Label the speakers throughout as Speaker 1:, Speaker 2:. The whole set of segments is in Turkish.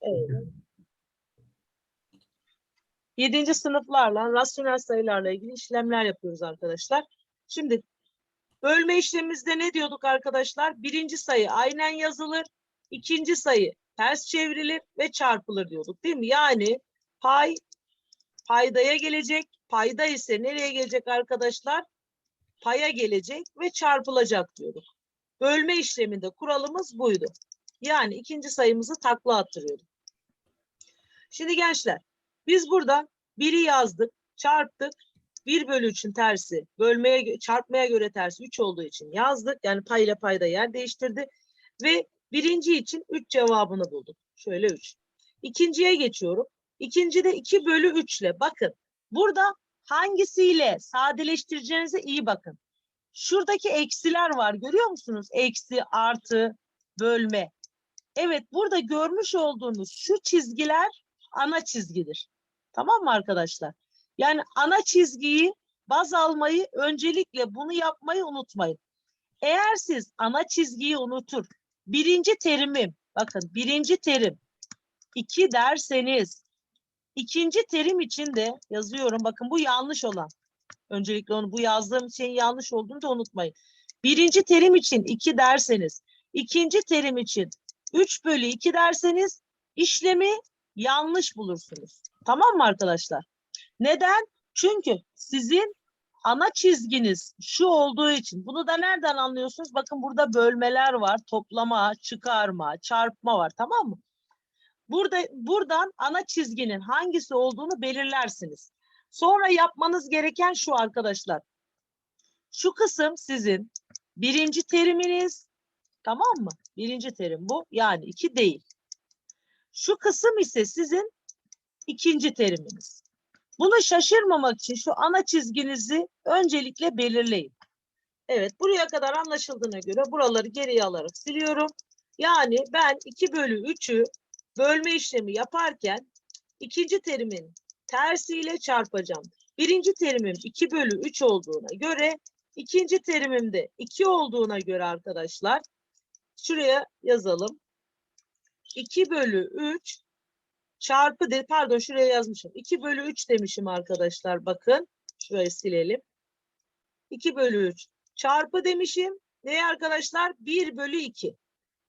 Speaker 1: evet. Yedinci sınıflarla rasyonel sayılarla ilgili işlemler yapıyoruz arkadaşlar. Şimdi bölme işlemimizde ne diyorduk arkadaşlar? Birinci sayı aynen yazılır. ikinci sayı ters çevrilir ve çarpılır diyorduk değil mi? Yani pay paydaya gelecek. Payda ise nereye gelecek arkadaşlar? Paya gelecek ve çarpılacak diyorduk. Bölme işleminde kuralımız buydu. Yani ikinci sayımızı takla attırıyorduk. Şimdi gençler biz burada biri yazdık, çarptık. 1 bölü 3'ün tersi bölmeye çarpmaya göre tersi 3 olduğu için yazdık. Yani pay ile payda yer değiştirdi. Ve birinci için 3 cevabını bulduk. Şöyle 3. İkinciye geçiyorum. İkincide 2 bölü 3 ile bakın. Burada hangisiyle sadeleştireceğinize iyi bakın. Şuradaki eksiler var görüyor musunuz? Eksi, artı, bölme. Evet burada görmüş olduğunuz şu çizgiler ana çizgidir. Tamam mı arkadaşlar? Yani ana çizgiyi baz almayı öncelikle bunu yapmayı unutmayın. Eğer siz ana çizgiyi unutur, birinci terimim, bakın birinci terim 2 derseniz, ikinci terim için de yazıyorum. Bakın bu yanlış olan. Öncelikle onu bu yazdığım şeyin yanlış olduğunu da unutmayın. Birinci terim için 2 derseniz, ikinci terim için 3 bölü 2 derseniz işlemi yanlış bulursunuz. Tamam mı arkadaşlar? Neden? Çünkü sizin ana çizginiz şu olduğu için. Bunu da nereden anlıyorsunuz? Bakın burada bölmeler var. Toplama, çıkarma, çarpma var. Tamam mı? Burada buradan ana çizginin hangisi olduğunu belirlersiniz. Sonra yapmanız gereken şu arkadaşlar. Şu kısım sizin birinci teriminiz. Tamam mı? Birinci terim bu. Yani iki değil. Şu kısım ise sizin ikinci teriminiz. Bunu şaşırmamak için şu ana çizginizi öncelikle belirleyin. Evet buraya kadar anlaşıldığına göre buraları geriye alarak siliyorum. Yani ben 2 bölü 3'ü bölme işlemi yaparken ikinci terimin tersiyle çarpacağım. Birinci terimim 2 bölü 3 olduğuna göre ikinci terimimde 2 olduğuna göre arkadaşlar şuraya yazalım. 2 bölü 3 çarpı de pardon şuraya yazmışım. 2 bölü 3 demişim arkadaşlar bakın. Şurayı silelim. 2 bölü 3 çarpı demişim. Ne arkadaşlar? 1 bölü 2.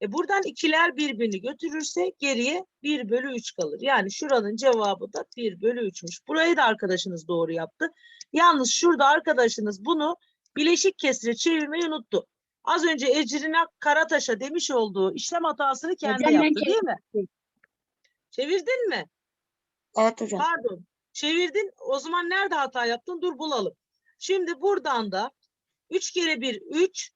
Speaker 1: E buradan ikiler birbirini götürürse geriye 1 bölü 3 kalır. Yani şuranın cevabı da 1 bölü 3'müş. Burayı da arkadaşınız doğru yaptı. Yalnız şurada arkadaşınız bunu bileşik kesire çevirmeyi unuttu. Az önce Ecrin'e Karataş'a demiş olduğu işlem hatasını kendi
Speaker 2: Hocam
Speaker 1: yaptı değil mi? Çevirdin mi?
Speaker 2: Evet hocam.
Speaker 1: Pardon. Çevirdin. O zaman nerede hata yaptın? Dur bulalım. Şimdi buradan da 3 kere 1 3.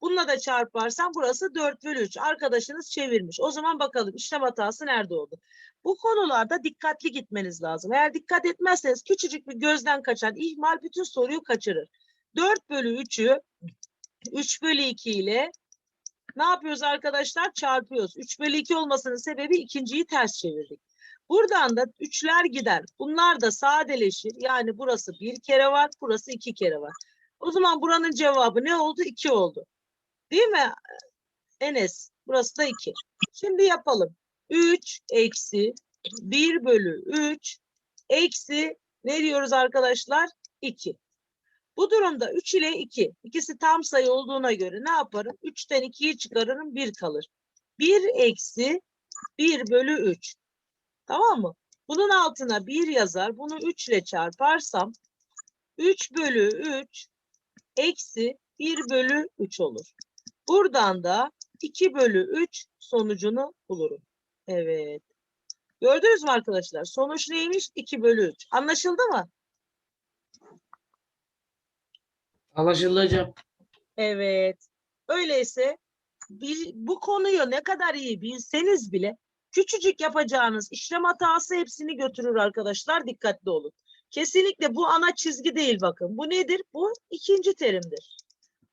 Speaker 1: Bununla da çarparsan burası 4 bölü 3. Arkadaşınız çevirmiş. O zaman bakalım işlem hatası nerede oldu? Bu konularda dikkatli gitmeniz lazım. Eğer dikkat etmezseniz küçücük bir gözden kaçan ihmal bütün soruyu kaçırır. 4 bölü 3'ü 3 bölü 2 ile ne yapıyoruz arkadaşlar? Çarpıyoruz. 3 bölü 2 olmasının sebebi ikinciyi ters çevirdik. Buradan da üçler gider. Bunlar da sadeleşir. Yani burası bir kere var, burası iki kere var. O zaman buranın cevabı ne oldu? 2 oldu. Değil mi Enes? Burası da 2. Şimdi yapalım. 3 eksi 1 bölü 3 eksi ne diyoruz arkadaşlar? 2. Bu durumda 3 ile 2. İkisi tam sayı olduğuna göre ne yaparım? 3'ten 2'yi çıkarırım 1 kalır. 1 eksi 1 bölü 3. Tamam mı? Bunun altına 1 yazar. Bunu 3 ile çarparsam 3 bölü 3 eksi 1 bölü 3 olur. Buradan da 2 bölü 3 sonucunu bulurum. Evet. Gördünüz mü arkadaşlar? Sonuç neymiş? 2 bölü 3. Anlaşıldı mı?
Speaker 3: Anlaşıldı hocam.
Speaker 1: Evet. Öyleyse bil- bu konuyu ne kadar iyi bilseniz bile küçücük yapacağınız işlem hatası hepsini götürür arkadaşlar. Dikkatli olun. Kesinlikle bu ana çizgi değil bakın. Bu nedir? Bu ikinci terimdir.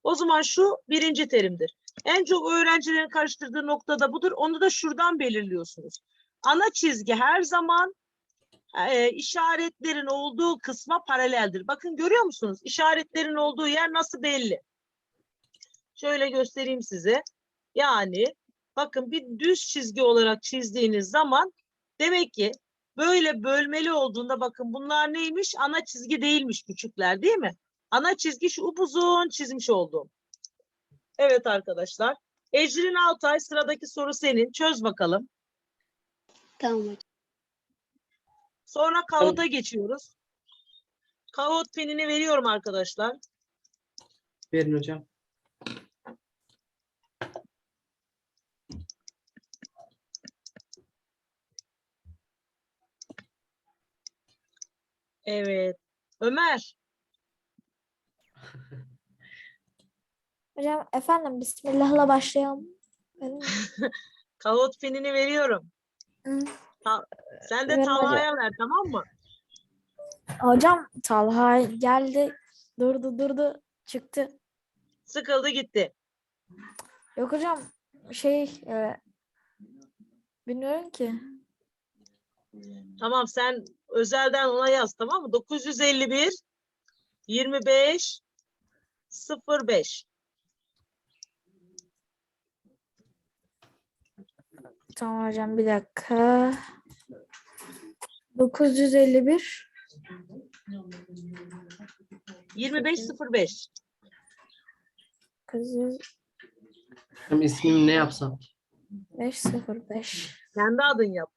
Speaker 1: O zaman şu birinci terimdir. En çok öğrencilerin karıştırdığı nokta da budur. Onu da şuradan belirliyorsunuz. Ana çizgi her zaman e, işaretlerin olduğu kısma paraleldir. Bakın görüyor musunuz? İşaretlerin olduğu yer nasıl belli? Şöyle göstereyim size. Yani bakın bir düz çizgi olarak çizdiğiniz zaman demek ki böyle bölmeli olduğunda bakın bunlar neymiş? Ana çizgi değilmiş küçükler değil mi? Ana çizgi şu upuzun çizmiş olduğum. Evet arkadaşlar. Ecrin Altay sıradaki soru senin. Çöz bakalım.
Speaker 2: Tamam.
Speaker 1: Sonra kağıda geçiyoruz. Kağıt penini veriyorum arkadaşlar.
Speaker 3: Verin hocam.
Speaker 1: Evet. Ömer.
Speaker 4: Hocam efendim Bismillah'la başlayalım.
Speaker 1: Kağıt penini veriyorum.
Speaker 4: Hı.
Speaker 1: Ta- sen de Talha'ya ver tamam mı?
Speaker 4: Hocam Talha geldi durdu durdu çıktı.
Speaker 1: Sıkıldı gitti.
Speaker 4: Yok hocam şey e, bilmiyorum ki.
Speaker 1: Tamam sen özelden ona yaz tamam mı? 951 25 05.
Speaker 4: Tamam hocam bir dakika. 951
Speaker 1: 25 05.
Speaker 4: 905
Speaker 3: Hocam ismimi ne yapsam?
Speaker 4: 05
Speaker 1: Kendi adın yap.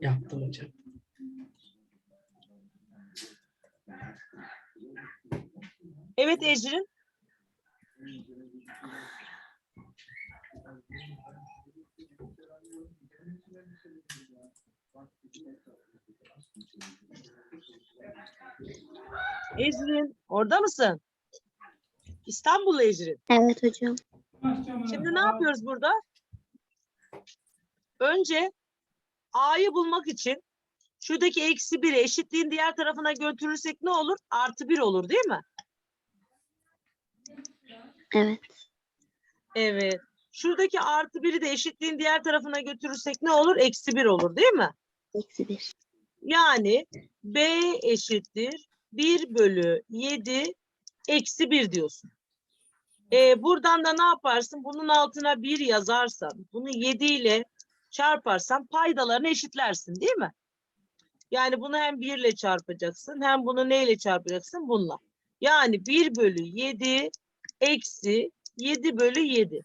Speaker 3: Yaptım hocam.
Speaker 1: Evet Ecrin. Ecrin orada mısın? İstanbul Ecrin.
Speaker 2: Evet hocam.
Speaker 1: Şimdi ne yapıyoruz burada? Önce A'yı bulmak için şuradaki eksi 1'i eşitliğin diğer tarafına götürürsek ne olur? Artı 1 olur değil mi?
Speaker 2: Evet.
Speaker 1: Evet. Şuradaki artı 1'i de eşitliğin diğer tarafına götürürsek ne olur? Eksi 1 olur değil mi?
Speaker 2: Eksi bir.
Speaker 1: Yani B eşittir 1 bölü 7 eksi 1 diyorsun. Ee, buradan da ne yaparsın? Bunun altına 1 yazarsan, bunu 7 ile çarparsan paydalarını eşitlersin değil mi? Yani bunu hem 1 ile çarpacaksın hem bunu neyle çarpacaksın? Bununla. Yani 1 bölü 7 eksi 7 bölü 7.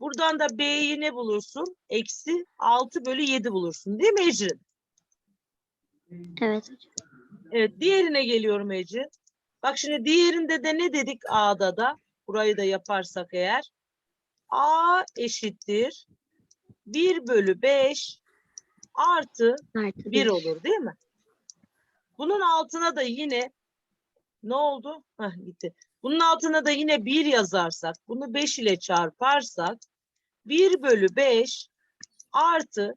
Speaker 1: Buradan da B'yi ne bulursun? Eksi 6 bölü 7 bulursun değil mi Ecrin?
Speaker 2: Evet.
Speaker 1: Evet, diğerine geliyorum Ece. Bak şimdi diğerinde de ne dedik A'da da? Burayı da yaparsak eğer. A eşittir 1 bölü 5 artı
Speaker 2: Artı
Speaker 1: 1
Speaker 2: bir.
Speaker 1: olur değil mi? Bunun altına da yine ne oldu? Hah gitti. Bunun altına da yine 1 yazarsak, bunu 5 ile çarparsak 1 bölü 5 artı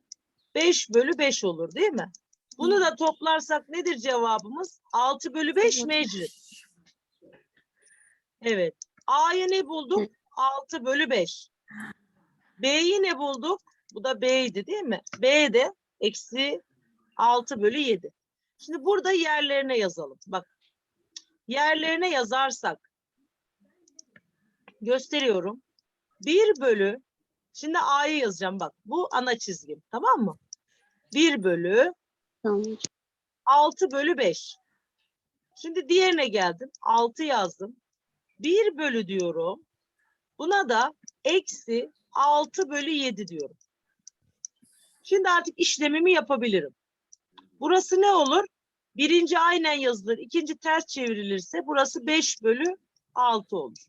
Speaker 1: 5 bölü 5 olur değil mi? Bunu da toplarsak nedir cevabımız? 6 bölü 5 mecrit. Evet. A'yı ne bulduk? 6 bölü 5. B'yi ne bulduk? Bu da B'ydi değil mi? B de eksi 6 bölü 7. Şimdi burada yerlerine yazalım. Bak. Yerlerine yazarsak gösteriyorum. 1 bölü şimdi A'yı yazacağım bak. Bu ana çizgim. Tamam mı? 1 bölü
Speaker 2: Tamam hocam.
Speaker 1: 6 bölü 5. Şimdi diğerine geldim. 6 yazdım. 1 bölü diyorum. Buna da eksi 6 bölü 7 diyorum. Şimdi artık işlemimi yapabilirim. Burası ne olur? Birinci aynen yazılır. ikinci ters çevrilirse burası 5 bölü 6 olur.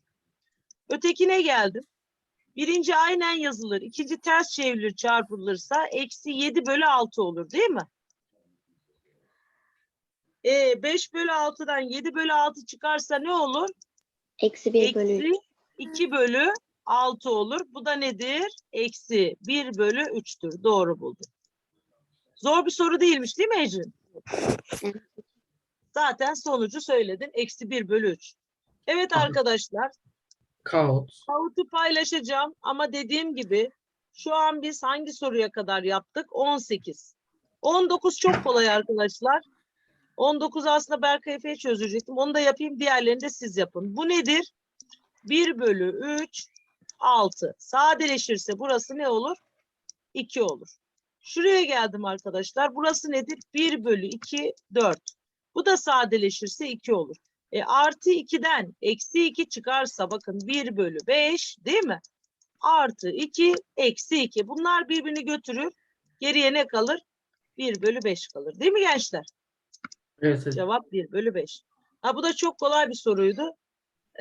Speaker 1: Ötekine geldim. Birinci aynen yazılır. ikinci ters çevrilir çarpılırsa eksi 7 bölü 6 olur değil mi? E, 5 bölü 6'dan 7 bölü 6 çıkarsa ne olur?
Speaker 2: Eksi bir bölü üç.
Speaker 1: Eksi 2 bölü 6 olur. Bu da nedir? Eksi 1 bölü 3'tür. Doğru buldum. Zor bir soru değilmiş değil mi Ecrin? Zaten sonucu söyledin. Eksi 1 bölü 3. Evet arkadaşlar.
Speaker 3: Kaos.
Speaker 1: Kavutu paylaşacağım ama dediğim gibi şu an biz hangi soruya kadar yaptık? 18. 19 çok kolay arkadaşlar. 19 aslında Berkay Efe'ye çözecektim. Onu da yapayım. Diğerlerini de siz yapın. Bu nedir? 1 bölü 3 6. Sadeleşirse burası ne olur? 2 olur. Şuraya geldim arkadaşlar. Burası nedir? 1 bölü 2 4. Bu da sadeleşirse 2 olur. E, artı 2'den eksi 2 çıkarsa bakın 1 bölü 5 değil mi? Artı 2 eksi 2. Bunlar birbirini götürür. Geriye ne kalır? 1 bölü 5 kalır. Değil mi gençler?
Speaker 3: Evet hocam.
Speaker 1: Cevap 1 bölü 5. Ha, bu da çok kolay bir soruydu.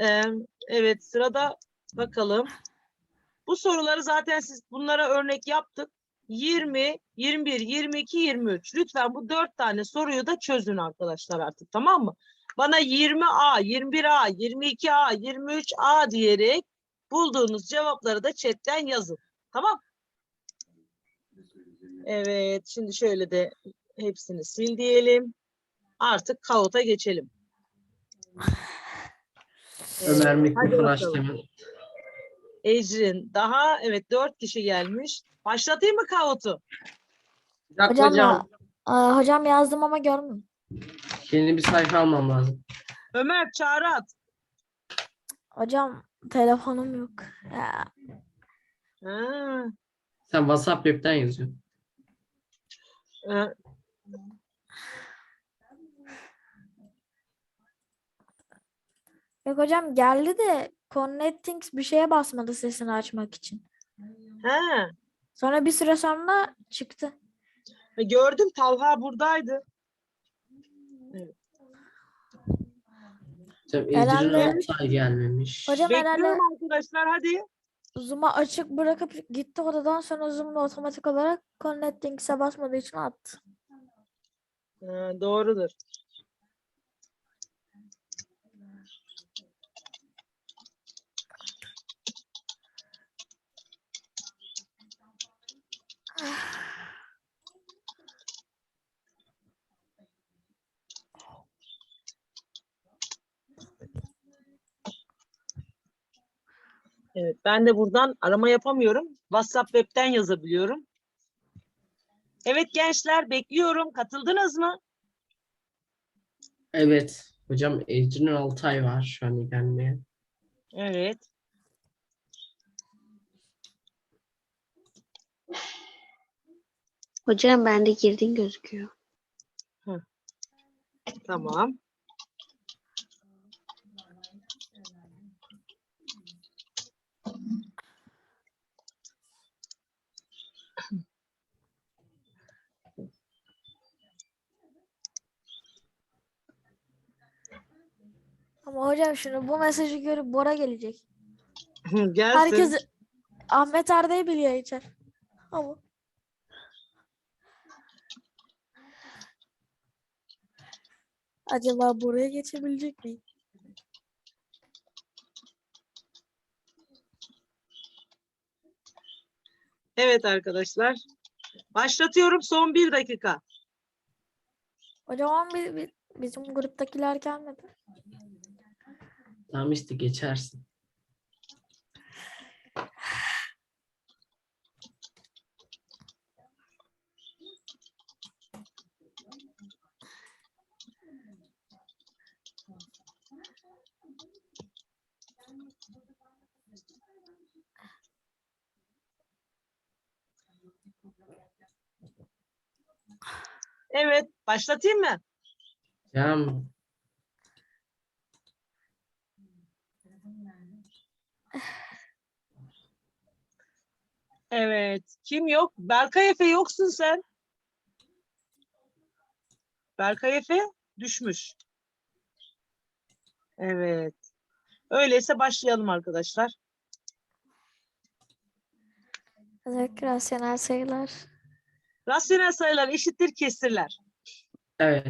Speaker 1: Ee, evet sırada bakalım. Bu soruları zaten siz bunlara örnek yaptık. 20, 21, 22, 23. Lütfen bu dört tane soruyu da çözün arkadaşlar artık tamam mı? Bana 20A, 21A, 22A, 23A diyerek bulduğunuz cevapları da chatten yazın. Tamam? Evet şimdi şöyle de hepsini sil diyelim. Artık kaota geçelim.
Speaker 3: Ömer mikrofon açtı
Speaker 1: bakalım.
Speaker 3: hemen.
Speaker 1: Ecrin daha evet dört kişi gelmiş. Başlatayım mı kaotu?
Speaker 4: Hocam,
Speaker 3: hocam.
Speaker 4: hocam yazdım ama görmüyorum.
Speaker 3: Yeni bir sayfa almam lazım.
Speaker 1: Ömer çağrı at.
Speaker 4: Hocam telefonum yok. Ya,
Speaker 1: Ha,
Speaker 3: Sen WhatsApp web'ten yazıyorsun.
Speaker 1: e,
Speaker 4: yok hocam geldi de Connecting bir şeye basmadı sesini açmak için.
Speaker 1: ha.
Speaker 4: Sonra bir süre sonra çıktı.
Speaker 1: E, Gördüm Talha buradaydı.
Speaker 3: Hocam
Speaker 4: Herhalde-
Speaker 3: Ecrin Altay gelmemiş.
Speaker 4: Hocam herhalde
Speaker 1: Bekliyorum arkadaşlar hadi.
Speaker 4: Zoom'u açık bırakıp gitti odadan sonra Zoom'da otomatik olarak Connectings'e basmadığı için attı.
Speaker 1: Ha, doğrudur. Evet, ben de buradan arama yapamıyorum. WhatsApp web'ten yazabiliyorum. Evet gençler bekliyorum. Katıldınız mı?
Speaker 3: Evet. Hocam Ecrin Altay var şu an gelmeye.
Speaker 1: Evet.
Speaker 2: Hocam bende girdin gözüküyor.
Speaker 1: Tamam.
Speaker 4: Ama hocam şimdi bu mesajı görüp Bora gelecek.
Speaker 1: Gelsin.
Speaker 4: Herkes Ahmet Arda'yı biliyor içer. Ama acaba buraya geçebilecek miyim?
Speaker 1: Evet arkadaşlar. Başlatıyorum son bir dakika.
Speaker 4: Hocam bizim gruptakiler gelmedi.
Speaker 3: Tamam işte geçersin.
Speaker 1: Evet başlatayım mı?
Speaker 3: Hocam
Speaker 1: Evet. Kim yok? Berkay Efe yoksun sen. Berkay Efe düşmüş. Evet. Öyleyse başlayalım arkadaşlar.
Speaker 4: Özellikle rasyonel sayılar.
Speaker 1: Rasyonel sayılar eşittir kesirler.
Speaker 3: evet.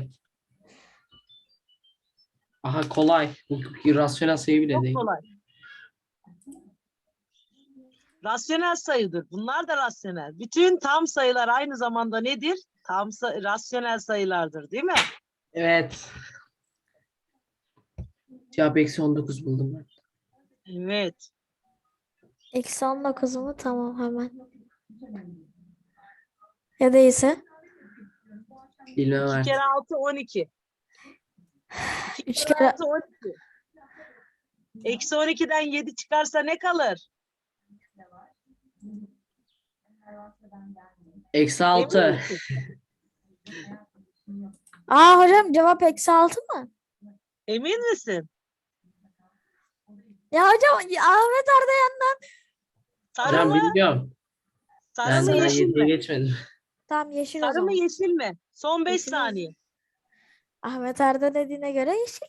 Speaker 3: Aha kolay. Bu rasyonel sayı bile
Speaker 1: Çok
Speaker 3: değil.
Speaker 1: kolay. Rasyonel sayıdır. Bunlar da rasyonel. Bütün tam sayılar aynı zamanda nedir? Tam sa- rasyonel sayılardır, değil mi?
Speaker 3: Evet. Cevap eksi 19 buldum ben.
Speaker 1: Evet.
Speaker 4: Eksi 19 mu? Tamam hemen. Ya değilse?
Speaker 3: Bilmem
Speaker 1: 2
Speaker 3: artık.
Speaker 1: kere 6 12.
Speaker 4: 3 kere
Speaker 1: Artı 12. Eksi 12'den 7 çıkarsa ne kalır?
Speaker 3: Eksi
Speaker 1: Emin
Speaker 3: 6.
Speaker 1: misin?
Speaker 4: Aa hocam cevap eksi 6 mı?
Speaker 1: Emin misin?
Speaker 4: Ya hocam Ahmet Arda yandan.
Speaker 1: Sarı
Speaker 3: Hocam
Speaker 1: mı?
Speaker 3: bilmiyorum.
Speaker 1: Sarı
Speaker 3: Ben
Speaker 1: mı
Speaker 3: daha
Speaker 1: yeşil
Speaker 3: 7'ye
Speaker 1: mi?
Speaker 3: geçmedim.
Speaker 4: Tamam yeşil o
Speaker 1: Sarı
Speaker 4: zaman.
Speaker 1: mı yeşil mi? Son 5
Speaker 4: Yeşil olsun.
Speaker 1: saniye.
Speaker 4: Ahmet Arda dediğine göre yeşil.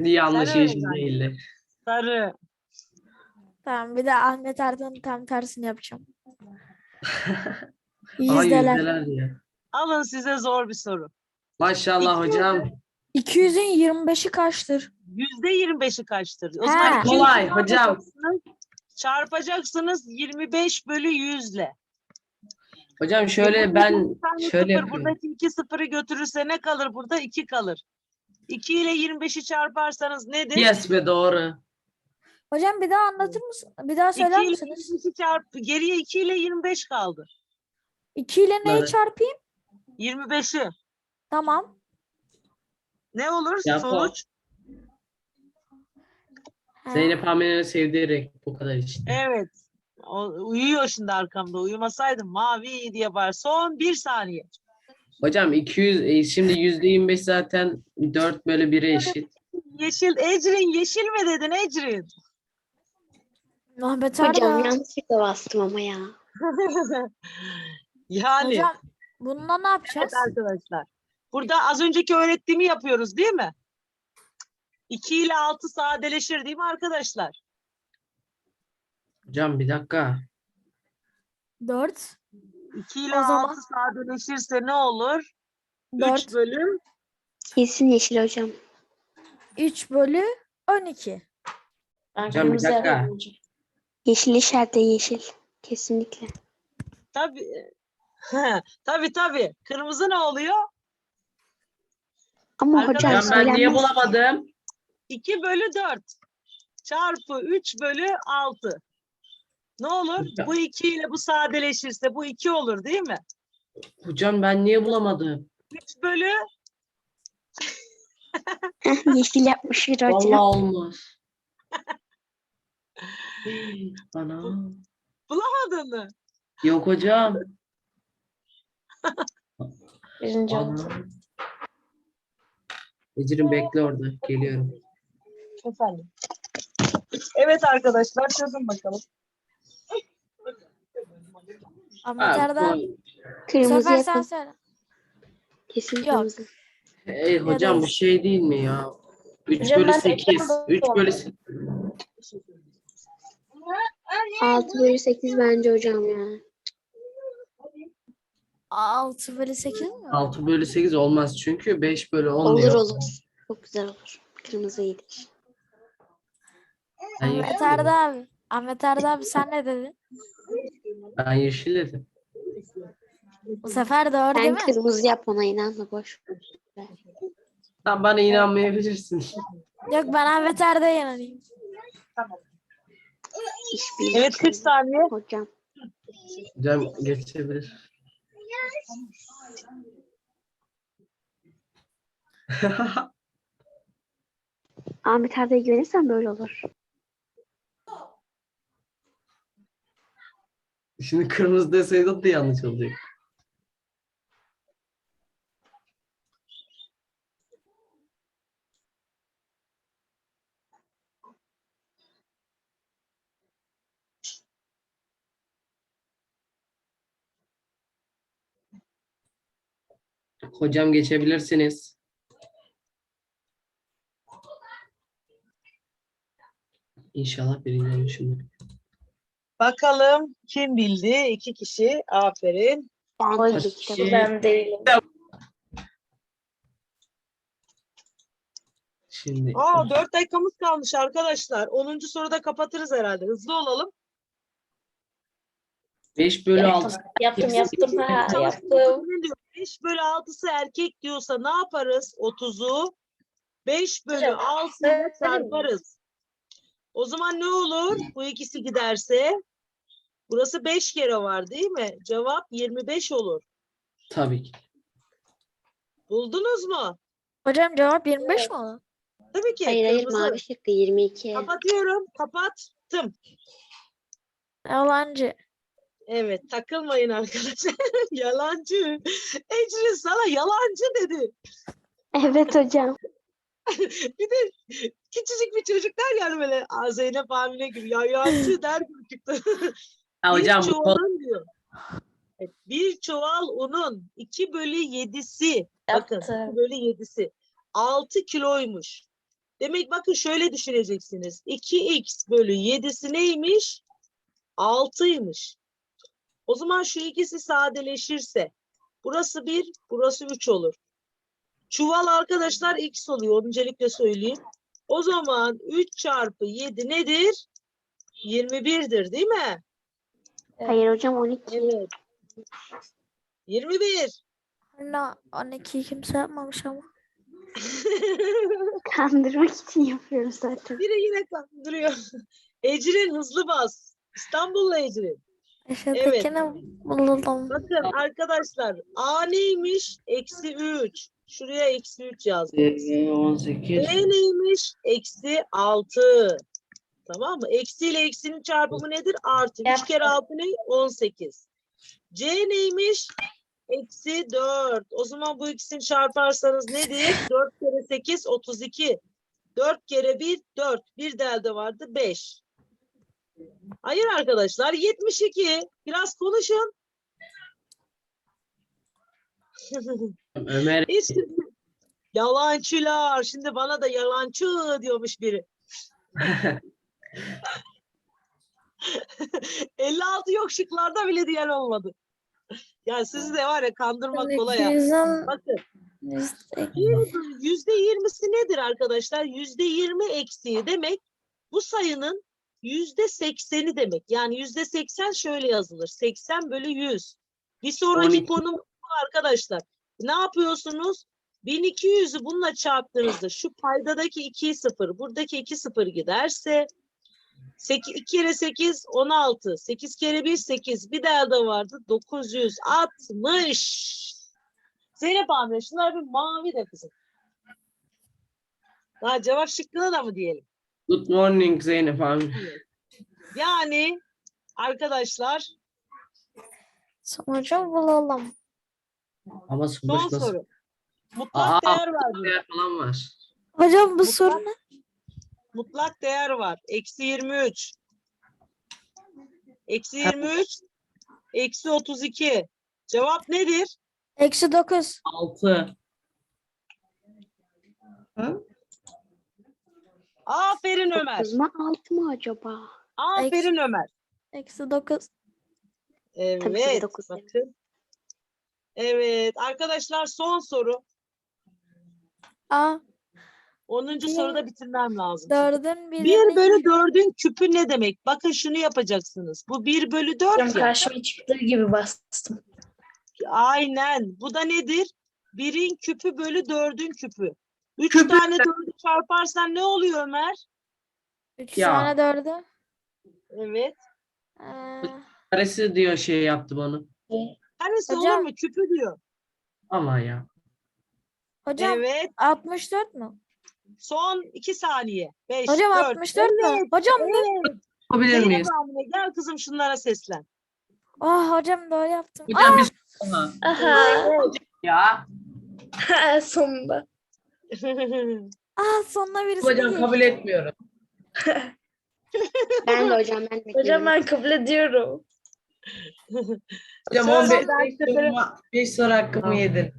Speaker 3: Yanlış
Speaker 1: Sarı
Speaker 3: yeşil
Speaker 1: yani.
Speaker 3: değildi.
Speaker 1: Sarı.
Speaker 4: Tamam bir de Ahmet Arda'nın tam tersini yapacağım.
Speaker 3: Ama
Speaker 4: Yüzdeler.
Speaker 3: yüzdeler diyor.
Speaker 1: Alın size zor bir soru.
Speaker 3: Maşallah hocam.
Speaker 4: 200'ün 25'i kaçtır?
Speaker 1: Yüzde 25'i kaçtır? O
Speaker 4: He.
Speaker 1: zaman
Speaker 3: Kolay hocam.
Speaker 1: çarpacaksınız. Çarpacaksınız 25 bölü 100 ile.
Speaker 3: Hocam şöyle ben şöyle
Speaker 1: sıfır,
Speaker 3: yapıyorum.
Speaker 1: buradaki iki sıfırı götürürse ne kalır burada? 2 kalır. 2 ile 25'i çarparsanız nedir?
Speaker 3: Yes be doğru.
Speaker 4: Hocam bir daha anlatır mısın? Bir daha
Speaker 1: 2
Speaker 4: söyler
Speaker 1: ile
Speaker 4: misiniz?
Speaker 1: 25'i çarp geriye 2 ile 25 kaldı.
Speaker 4: 2 ile neyi
Speaker 3: Evet.
Speaker 4: çarpayım?
Speaker 1: 25'i.
Speaker 4: Tamam.
Speaker 1: Ne olur sonuç?
Speaker 4: He.
Speaker 3: Zeynep Amine'nin sevdiği renk bu kadar işte.
Speaker 1: Evet. O, uyuyor şimdi arkamda. Uyumasaydım mavi diye var. Son bir saniye.
Speaker 3: Hocam 200 e, şimdi %25 zaten 4 bölü 1'e eşit.
Speaker 1: Yeşil Ecrin yeşil mi dedin Ecrin?
Speaker 4: Ahmet
Speaker 2: Hocam
Speaker 4: Arda.
Speaker 2: yanlışlıkla bastım ama ya.
Speaker 1: yani
Speaker 4: Hocam bununla ne yapacağız?
Speaker 1: evet arkadaşlar. Burada az önceki öğrettiğimi yapıyoruz değil mi? 2 ile 6 sadeleşir değil mi arkadaşlar?
Speaker 3: Hocam bir dakika.
Speaker 4: 4.
Speaker 1: 2 ile
Speaker 4: O
Speaker 1: 6
Speaker 4: zaman-
Speaker 1: sadeleşirse ne olur? 3
Speaker 4: 4.
Speaker 1: bölüm
Speaker 2: Kesin yeşil hocam.
Speaker 4: 3 bölü 12.
Speaker 3: Hocam bir dakika.
Speaker 2: Yeşil işaretle yeşil. Kesinlikle.
Speaker 1: tabii tabii tabii. Kırmızı ne oluyor?
Speaker 2: Ama
Speaker 1: Arkadaşlar,
Speaker 2: hocam
Speaker 3: ben niye
Speaker 2: söylenmez.
Speaker 3: bulamadım?
Speaker 1: 2 bölü 4 çarpı 3 bölü 6. Ne olur?
Speaker 3: Hocam.
Speaker 1: Bu 2 ile bu sadeleşirse bu 2 olur değil mi?
Speaker 3: Hocam ben niye bulamadım?
Speaker 1: 3 bölü
Speaker 2: yeşil yapmış bir
Speaker 3: Vallahi
Speaker 2: hocam.
Speaker 3: olmaz. Bana.
Speaker 1: bulamadın mı?
Speaker 3: Yok hocam.
Speaker 2: Birinci oldu.
Speaker 3: Ecrin bekle orada. Geliyorum.
Speaker 1: Efendim. Evet arkadaşlar çözün bakalım.
Speaker 4: Ahmet
Speaker 3: Ha,
Speaker 4: Arda.
Speaker 3: bu-
Speaker 4: Bu
Speaker 2: Kırmızı
Speaker 4: sefer sen söyle.
Speaker 2: Kesin
Speaker 4: Yok.
Speaker 2: kırmızı.
Speaker 3: Ey hocam bu şey değil mi ya? 3
Speaker 4: Hocam
Speaker 3: bölü
Speaker 4: ben
Speaker 3: 8.
Speaker 4: ekran
Speaker 3: 3
Speaker 4: buldum.
Speaker 3: bölü 8.
Speaker 2: 6 bölü 8 bence hocam ya.
Speaker 4: 6 bölü 8 mi?
Speaker 3: 6 bölü 8 olmaz çünkü 5 bölü 10
Speaker 2: Olur
Speaker 3: diyor.
Speaker 2: olur. Çok güzel olur. Kırmızı iyidir.
Speaker 3: Ben
Speaker 4: Ahmet Arda abi. Ahmet Arda abi sen ne dedin?
Speaker 3: ben yeşil dedim.
Speaker 4: Bu sefer doğru değil
Speaker 2: Ben
Speaker 4: mi?
Speaker 2: kırmızı yap ona inanma boş. ver.
Speaker 3: Sen bana inanmayabilirsin.
Speaker 4: Yok ben Ahmet Arda'ya inanayım.
Speaker 2: İşbirliği.
Speaker 1: Evet 40 saniye.
Speaker 2: Hocam.
Speaker 3: Hocam geçebilir.
Speaker 2: Ahmet Arda'ya güvenirsen böyle olur.
Speaker 3: Şimdi kırmızı deseydin de yanlış olacak. Hocam geçebilirsiniz. İnşallah birinci olmuşumdur.
Speaker 1: Bakalım kim bildi? İki kişi. Aferin.
Speaker 2: Ki.
Speaker 4: Ben değilim.
Speaker 3: Şimdi
Speaker 1: Aa 4 dakikamız kalmış arkadaşlar. 10. soruda kapatırız herhalde. Hızlı olalım.
Speaker 3: 5 bölü 6.
Speaker 4: Yaptım yaptım ha yaptım.
Speaker 1: Ne diyor? 5 bölü 6'sı erkek diyorsa ne yaparız? 30'u 5 bölü
Speaker 4: Hocam,
Speaker 1: 6
Speaker 4: söyleyeyim mi?
Speaker 1: çarparız. O zaman ne olur? Bu ikisi giderse burası 5 kere var değil mi? Cevap 25 olur.
Speaker 3: Tabii ki.
Speaker 1: Buldunuz mu?
Speaker 4: Hocam cevap 25 mi oldu?
Speaker 1: Tabii ki.
Speaker 2: Hayır hayır
Speaker 1: kırmızı.
Speaker 2: mavi şıkkı 22.
Speaker 1: Kapatıyorum. Kapattım.
Speaker 4: Yalancı.
Speaker 1: Evet takılmayın arkadaşlar. yalancı. Ecrin sana yalancı dedi.
Speaker 2: Evet hocam.
Speaker 1: Bir de küçücük bir çocuklar yani böyle "Aa, Zeynep Amine gibi ya yalancı der gibi çıktı.
Speaker 3: Ya
Speaker 1: bir
Speaker 3: hocam bu kol-
Speaker 1: çuvalın diyor. Evet, bir çuval unun 2 bölü 7'si bakın 2 bölü 7'si 6 kiloymuş. Demek bakın şöyle düşüneceksiniz. 2x bölü 7'si neymiş? 6'ymış. O zaman şu ikisi sadeleşirse burası 1, burası 3 olur. Çuval arkadaşlar x oluyor. Öncelikle söyleyeyim. O zaman 3 çarpı 7 nedir? 21'dir değil mi?
Speaker 2: Hayır hocam 12.
Speaker 1: Evet. 21.
Speaker 4: Hala 12'yi kimse yapmamış ama.
Speaker 2: Kandırmak için yapıyorum zaten.
Speaker 1: Biri yine kandırıyor. Ecrin hızlı bas. İstanbul'la Ecrin.
Speaker 4: Eşetekini buldum.
Speaker 1: Bakın arkadaşlar A neymiş? Eksi 3. Şuraya eksi 3 yazdım.
Speaker 3: Ee, 18.
Speaker 1: B neymiş? Eksi 6. Tamam mı? Eksi ile eksinin çarpımı nedir? Artı. 3 kere 6 ne? 18. C neymiş? Eksi 4. O zaman bu ikisini çarparsanız nedir? 4 kere 8 32. 4 kere 1 4. Bir de elde vardı 5. Hayır arkadaşlar 72. Biraz konuşun.
Speaker 3: Ömer
Speaker 1: Hiç kimse- Yalancılar. Şimdi bana da yalancı diyormuş biri. 56 yok şıklarda bile diyen olmadı. Ya sizi de var ya kandırmak kolay ya.
Speaker 4: 200'ün
Speaker 1: Bakın
Speaker 4: yüzde
Speaker 1: yirmisi nedir arkadaşlar? Yüzde yirmi eksiği demek bu sayının yüzde sekseni demek. Yani yüzde seksen şöyle yazılır. 80 bölü 100. Bir sonraki
Speaker 3: 12.
Speaker 1: konum arkadaşlar. Ne yapıyorsunuz? 1200'ü bununla çarptığınızda şu paydadaki 2 sıfır, buradaki 2 sıfır giderse 8, 2 kere 8 16. 8 kere 1 8. Bir daha da vardı 960. Zeynep Amine şunlar bir mavi de kızım. Daha cevap şıkkına da mı diyelim?
Speaker 3: Good morning Zeynep abi.
Speaker 1: Yani arkadaşlar
Speaker 4: sonucu bulalım.
Speaker 3: Ama
Speaker 1: son
Speaker 3: sonuç nasıl?
Speaker 1: soru. Mutlak
Speaker 3: Aa,
Speaker 1: değer var. burada.
Speaker 3: Değer falan var.
Speaker 4: Hocam bu
Speaker 1: Mutlak-
Speaker 4: soru ne?
Speaker 1: Mutlak değer var. Eksi 23. Eksi 23. Eksi 32. Cevap nedir?
Speaker 4: Eksi 9.
Speaker 3: 6.
Speaker 1: Aferin Ömer.
Speaker 2: 9 mu 6 mı acaba?
Speaker 1: Aferin Ömer.
Speaker 4: Eksi 9.
Speaker 1: Evet.
Speaker 2: Tabii ki de dokuz
Speaker 1: bakın. Evet. Arkadaşlar son soru.
Speaker 4: A.
Speaker 1: 10.
Speaker 4: Bir-
Speaker 1: soruda bitirmem lazım.
Speaker 4: 4'ün
Speaker 1: 1
Speaker 4: birini
Speaker 1: bölü 4'ün küpü ne demek? Bakın şunu yapacaksınız. Bu 1 bölü 4
Speaker 5: Hocam
Speaker 1: ya.
Speaker 5: karşıma çıktığı gibi bastım.
Speaker 1: Aynen. Bu da nedir? 1'in küpü bölü 4'ün küpü. 3
Speaker 3: Küpü-
Speaker 1: tane 4'ü çarparsan ne oluyor Ömer?
Speaker 4: 3
Speaker 3: Ya.
Speaker 4: tane 4'ü.
Speaker 1: Evet.
Speaker 4: Ee,
Speaker 3: Karesi diyor şey yaptı bana.
Speaker 1: Karesi olur
Speaker 4: Hocam.
Speaker 1: mu? Küpü diyor.
Speaker 3: Ama ya.
Speaker 4: hocam
Speaker 1: Evet.
Speaker 4: 64 mu?
Speaker 1: Son 2 saniye. 5,
Speaker 4: Hocam
Speaker 1: 4.
Speaker 4: 64 mu?
Speaker 1: Evet.
Speaker 4: Hocam
Speaker 1: Evet.
Speaker 3: Yapabilir
Speaker 1: Zeynep
Speaker 3: miyiz?
Speaker 1: Amine, gel kızım şunlara seslen.
Speaker 4: Oh hocam böyle yaptım.
Speaker 3: Hocam bir Aha.
Speaker 5: Aha.
Speaker 3: Ya.
Speaker 5: Sonunda.
Speaker 4: Aa sonuna birisi
Speaker 3: Hocam kabul etmiyorum.
Speaker 2: Ben de hocam ben de
Speaker 5: Hocam ben kabul ediyorum.
Speaker 3: Hocam
Speaker 1: Söz
Speaker 3: 15
Speaker 1: dahaki sefere-
Speaker 3: 5 soru hakkımı yedin.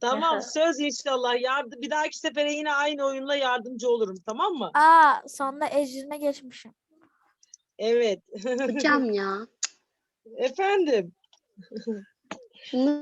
Speaker 1: Tamam söz inşallah. Yardım, bir dahaki sefere yine aynı oyunla yardımcı olurum tamam mı?
Speaker 4: Aa sonunda Ecrin'e geçmişim.
Speaker 1: Evet.
Speaker 2: Hocam ya.
Speaker 1: Efendim.